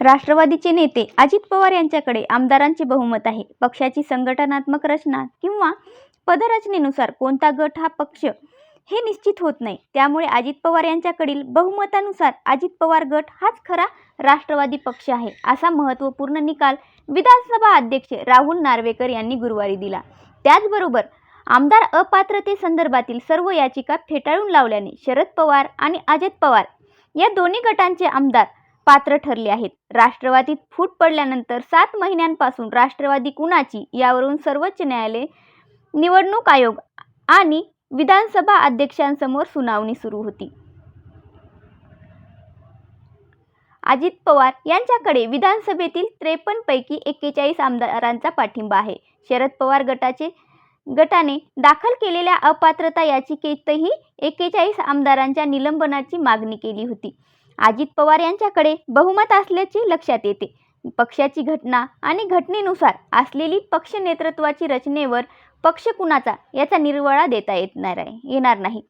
राष्ट्रवादीचे नेते अजित पवार यांच्याकडे आमदारांचे बहुमत आहे. पक्षाची संघटनात्मक रचना किंवा पदरचनेनुसार कोणता गट हा पक्ष हे निश्चित होत नाही. त्यामुळे अजित पवार यांच्याकडील बहुमतानुसार अजित पवार गट हाच खरा राष्ट्रवादी पक्ष आहे असा महत्त्वपूर्ण निकाल विधानसभा अध्यक्ष राहुल नार्वेकर यांनी गुरुवारी दिला. त्याचबरोबर आमदार अपात्रतेसंदर्भातील सर्व याचिका फेटाळून लावल्याने शरद पवार आणि अजित पवार या दोन्ही गटांचे आमदार पात्र ठरले आहेत. राष्ट्रवादीत फूट पडल्यानंतर सात महिन्यांपासून राष्ट्रवादी कुणाची यावरून सर्वोच्च न्यायालय निवडणूक आयोग आणि विधानसभा अध्यक्षांसमोर सुनावणी सुरू होती. अजित पवार यांच्याकडे विधानसभेतील त्रेपन्न पैकी एक्केचाळीस आमदारांचा पाठिंबा आहे. शरद पवार गटाचे गटाने दाखल केलेल्या अपात्रता याचिकेतही एक्केचाळीस आमदारांच्या निलंबनाची मागणी केली होती. अजित पवार यांच्याकडे बहुमत असल्याचे लक्षात येते. पक्षाची घटना आणि घटनेनुसार असलेली पक्ष नेतृत्वाची रचनेवर पक्ष कुणाचा याचा निर्वाळा देता येणार आहे येणार नाही.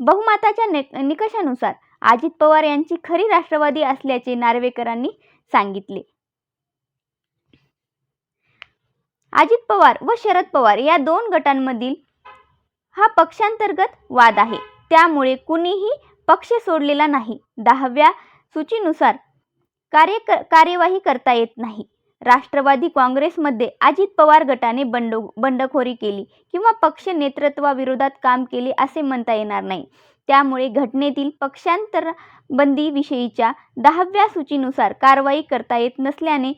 बहुमताच्या निकषानुसार अजित पवार यांची खरी राष्ट्रवादी असल्याचे नार्वेकरांनी सांगितले. अजित पवार व शरद पवार या दोन गटांमधील हा पक्षांतर्गत वाद आहे. त्यामुळे कुणीही पक्ष सोडलेला नाही. दहाव्या सूचीनुसार कार्य कार्यवाही करता येत नाही. राष्ट्रवादी काँग्रेसमध्ये अजित पवार गटाने बंड बंडखोरी केली किंवा पक्ष नेतृत्वाविरोधात काम केले असे म्हणता येणार नाही. त्यामुळे घटनेतील पक्षांतर बंदीविषयीच्या दहाव्या सूचीनुसार कारवाई करता येत नसल्याने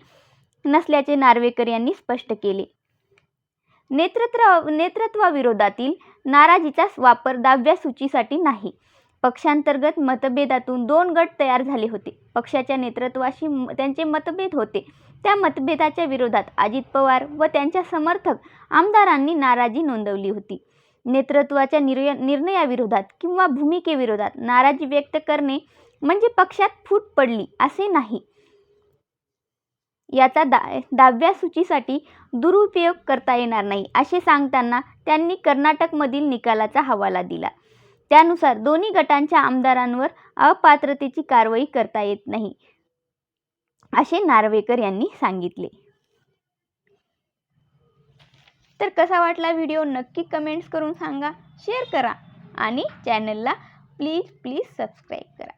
नसल्याचे नार्वेकर यांनी स्पष्ट केले. नेतृत्व नेतृत्वाविरोधातील नाराजीचा वापर दहाव्या सूचीसाठी नाही. पक्षांतर्गत मतभेदातून दोन गट तयार झाले होते. पक्षाच्या नेतृत्वाशी म- त्यांचे मतभेद होते. त्या मतभेदाच्या विरोधात अजित पवार व त्यांच्या समर्थक आमदारांनी नाराजी नोंदवली होती. नेतृत्वाच्या निर्य निर्णयाविरोधात किंवा भूमिकेविरोधात नाराजी व्यक्त करणे म्हणजे पक्षात फूट पडली असे नाही. याचा दा दहाव्या सूचीसाठी दुरुपयोग करता येणार नाही असे सांगताना त्यांनी कर्नाटकमधील निकालाचा हवाला दिला. त्यानुसार दोन्ही गटांच्या आमदारांवर अपात्रतेची कारवाई करता येत नाही असे नार्वेकर यांनी सांगितले. तर कसा वाटला व्हिडिओ? नक्की कमेंट्स करून सांगा शेअर करा आणि चॅनलला प्लीज प्लीज सबस्क्राईब करा.